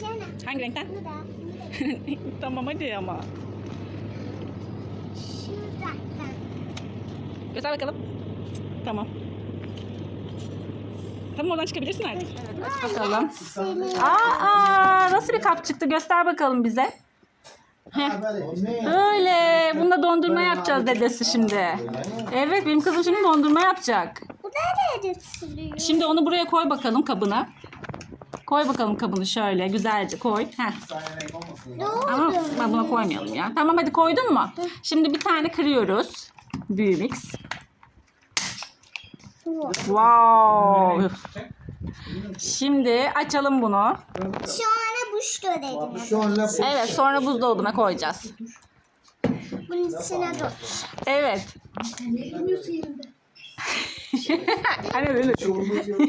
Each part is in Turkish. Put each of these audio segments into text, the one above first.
Şöyle. Hangi renkten? Bunu da. Bunu da. tamam hadi ama. Şuradan. Göster bakalım. Tamam. Tamam oradan çıkabilirsin artık. Aç bakalım. Senin. Aa, nasıl bir kap çıktı? Göster bakalım bize. Böyle. Bunda dondurma yapacağız dedesi şimdi. Evet benim kızım şimdi dondurma yapacak. Bu tutuluyor? Şimdi onu buraya koy bakalım kabına. Koy bakalım kabını şöyle güzelce koy. Heh. Ne Ama oldu? ben buna koymayalım ya. Tamam hadi koydun mu? Şimdi bir tane kırıyoruz. Büyük mix. Wow. Şimdi açalım bunu. Şu ana buş görelim. Şu an laf Evet sonra buzdolabına koyacağız. Bunun içine dur. Evet. Hani öyle. çorumuz yok.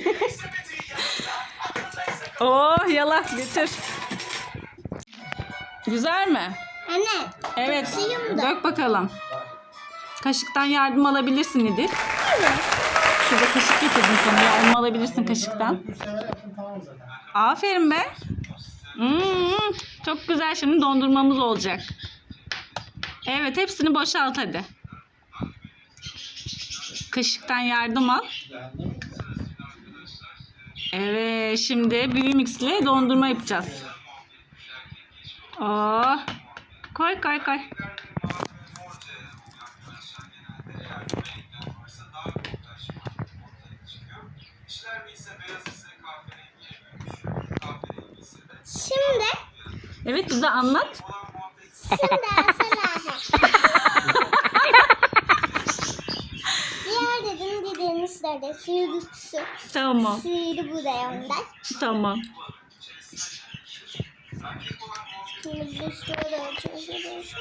Oh yala getir. Güzel mi? Anne. Evet. Dök bakalım. Kaşıktan yardım alabilirsin İdil. Şurada kaşık getirdim sana. Yardım alabilirsin kaşıktan. Aferin be. Hmm, çok güzel şimdi dondurmamız olacak. Evet hepsini boşalt hadi. Kaşıktan yardım al. Evet şimdi büyü mixle dondurma yapacağız. Oh. Koy koy koy. Şimdi. Evet bize anlat. Şimdi dediğimizlerde suyu su. Tamam. Suyu buraya ondan. Tamam. Şimdi şöyle açıyoruz.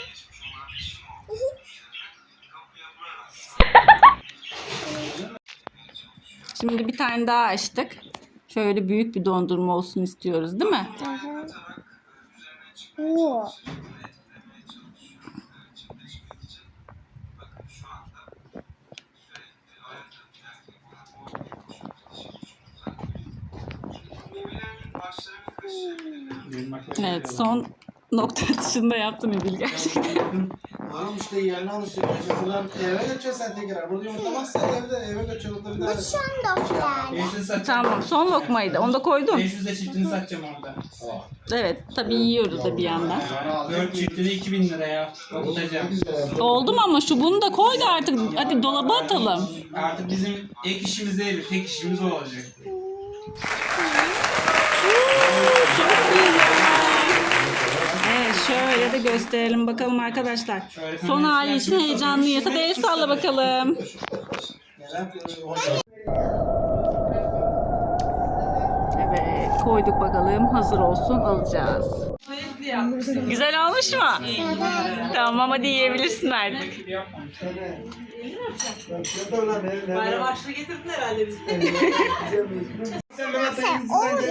Şimdi bir tane daha açtık. Şöyle büyük bir dondurma olsun istiyoruz değil mi? Oo. Evet son nokta atışında yaptın İdil gerçekten. Tamam işte yerine alışacak. Buradan eve götüreceğiz sen tekrar. Burada yumurtlamazsan evde eve daha. Bu. 500 satacağım. Tamam son lokmaydı. Onu da koydum. 500 de çiftini satacağım orada. Evet tabii yiyoruz da bir yandan. 4 çiftini 2000 liraya okutacağım. Oldu mu ama şu bunu da koy da artık hadi dolaba atalım. Artık bizim ek işimiz değil, tek işimiz o olacak. Çok güzel. Evet şöyle de gösterelim bakalım arkadaşlar. Son hali için heyecanlıyız. Hadi el salla bakalım. Evet koyduk bakalım. Hazır olsun alacağız. Güzel olmuş mu? Tamam hadi yiyebilirsin artık. Bayram harçlığı getirdin herhalde bize. Oldu.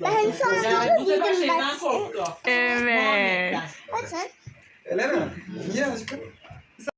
Ben sonra Bu sefer dedim şeyden bak. korktu. Evet. Bakın. Öyle mi? Niye aşkım?